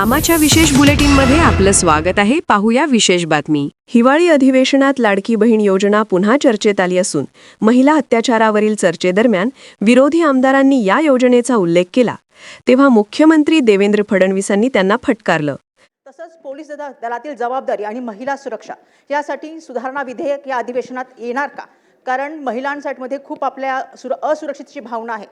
आमाच्या विशेष बुलेटिनमध्ये आपलं स्वागत आहे. पाहूया विशेष बातमी. हिवाळी अधिवेशनात लाडकी बहीण योजना पुन्हा चर्चेत आली असून महिला अत्याचारावरील चर्चेदरम्यान विरोधी आमदारांनी या योजनेचा उल्लेख केला. तेव्हा मुख्यमंत्री देवेंद्र फडणवीसांनी त्यांना फटकारलं. तसंच पोलीस दलातील जबाबदारी आणि महिला सुरक्षा यासाठी सुधारणा विधेयक या अधिवेशनात येणार का? कारण महिलांसाठीमध्ये खूप आपल्या सुर असुरक्षितची भावना आहे.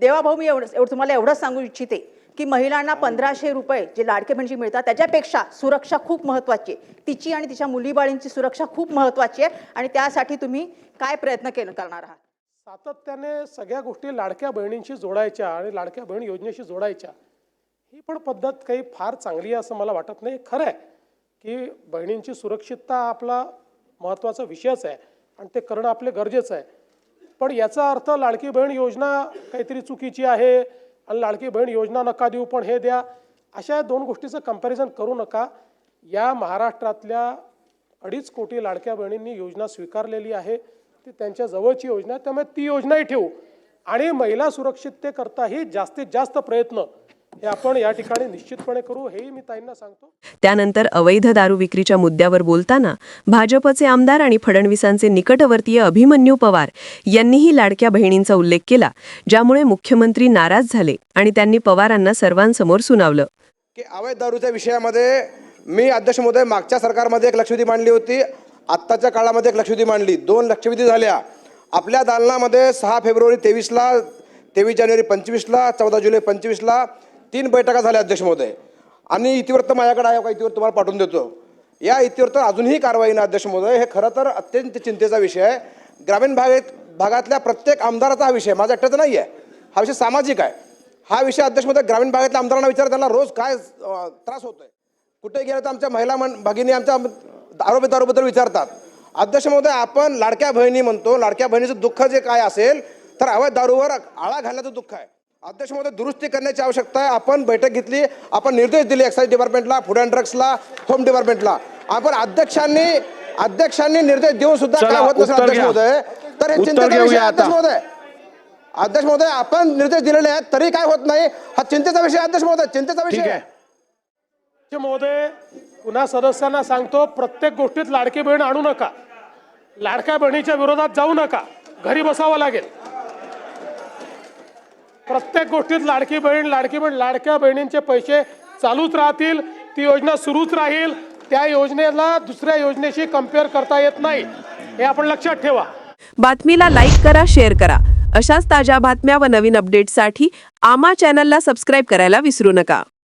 देवाभाऊ मी एवढं एवढं तुम्हाला एवढंच सांगू इच्छिते. की महिलांना पंधराशे रुपये जे लाडके म्हणजे मिळतात त्याच्यापेक्षा सुरक्षा खूप महत्त्वाची आहे. तिची आणि तिच्या मुलीबाळींची सुरक्षा खूप महत्त्वाची आहे आणि त्यासाठी तुम्ही काय प्रयत्न केलं करणार आहात? सातत्याने सगळ्या गोष्टी लाडक्या बहिणींशी जोडायच्या आणि लाडक्या बहीण योजनेशी जोडायच्या ही पण पद्धत काही फार चांगली आहे असं मला वाटत नाही. खरं आहे की बहिणींची सुरक्षितता आपला महत्त्वाचा विषयच आहे आणि ते करणं आपले गरजेचं आहे. पण याचा अर्थ लाडकी बहीण योजना काहीतरी चुकीची आहे आणि लाडकी बहीण योजना नका देऊ पण हे द्या. अशा दोन गोष्टीचं कंपॅरिझन करू नका. या महाराष्ट्रातल्या अडीच कोटी लाडक्या बहिणींनी योजना स्वीकारलेली आहे. ती त्यांच्या जवळची योजना त्यामुळे ती योजनाही ठेवू. आणि महिला सुरक्षिततेकरताही जास्तीत जास्त प्रयत्न हे आपण या ठिकाणी निश्चितपणे करू. हेही मी ताईंना सांगतो. त्यानंतर अवैध दारू विक्रीच्या मुद्द्यावर बोलताना भाजपचे आमदार आणि फडणवीसांचे निकटवर्तीय अभिमन्यू पवार यांनीही लाडक्या बहिणींचा उल्लेख केला ज्यामुळे मुख्यमंत्री नाराज झाले आणि त्यांनी पवारांना सर्वांसमोर सुनावलं. की अवैध दारूच्या विषयामध्ये मी अध्यक्ष महोदय मागच्या सरकारमध्ये एक लक्षवेधी मांडली होती आत्ताच्या काळामध्ये एक लक्षवेधी मांडली. दोन लक्षवेधी झाल्या. आपल्या दालनामध्ये सहा फेब्रुवारी तेवीसला तेवीस जानेवारी पंचवीसला चौदा जुलै पंचवीसला तीन बैठका झाल्या अध्यक्ष महोदय. आणि इतिवृत्त माझ्याकडे आहे का? इतिवृत्त तुम्हाला पाठवून देतो. या इतिवृत्त अजूनही कारवाई ना अध्यक्ष महोदय. हे खरं तर अत्यंत चिंतेचा विषय आहे. ग्रामीण भागात भागातल्या प्रत्येक आमदाराचा हा विषय माझा एकट्याचा नाही आहे हा विषय सामाजिक आहे. हा विषय अध्यक्ष महोदय ग्रामीण भागातल्या आमदारांना विचार. त्यांना रोज काय त्रास होतो आहे कुठे गेलं तर आमच्या महिला मन भगिनी आमच्या आरोग्य दारूबद्दल विचारतात. अध्यक्ष महोदय आपण लाडक्या बहिणी म्हणतो. लाडक्या बहिणीचं दुःख जे काय असेल तर अवैध दारूवर आळा घालण्याचं दुःख आहे. अध्यक्ष महोदय दुरुस्ती करण्याची आवश्यकता आहे. आपण बैठक घेतली आपण निर्देश दिले एक्साईज डिपार्टमेंटला फूड अँड ड्रग्सला होम डिपार्टमेंटला आपण अध्यक्षांनी अध्यक्षांनी निर्देश देऊन सुद्धा काय होत नसेल अध्यक्ष. महोदय तर हे चिंतेचा विषय आहे. अध्यक्ष महोदय अध्यक्ष महोदय आपण निर्देश दिलेले आहेत तरी काय होत नाही. हा चिंतेचा विषय आहे, अध्यक्ष महोदय चिंतेचा विषय ठीक आहे. आहे. अध्यक्ष महोदय पुन्हा सदस्यांना सांगतो प्रत्येक गोष्टीत लाडकी बहीण आणू नका. लाडक्या बहिणीच्या विरोधात जाऊ नका. घरी बसावं लागेल. प्रत्येक गोष्टीत लाडकी बहीण लाडकी बहीण लाडक्या बहिणींचे पैसे चालूच राहतील ती योजना सुरूच राहील. त्या योजनेला दुसऱ्या योजनेशी कंपेअर करता येत नाही. हे आपण लक्षात ठेवा. बातमीला लाईक करा शेअर करा. अशाच ताज्या बातम्या व नवीन अपडेट्ससाठी आमा चॅनलला सबस्क्राईब करायला विसरू नका.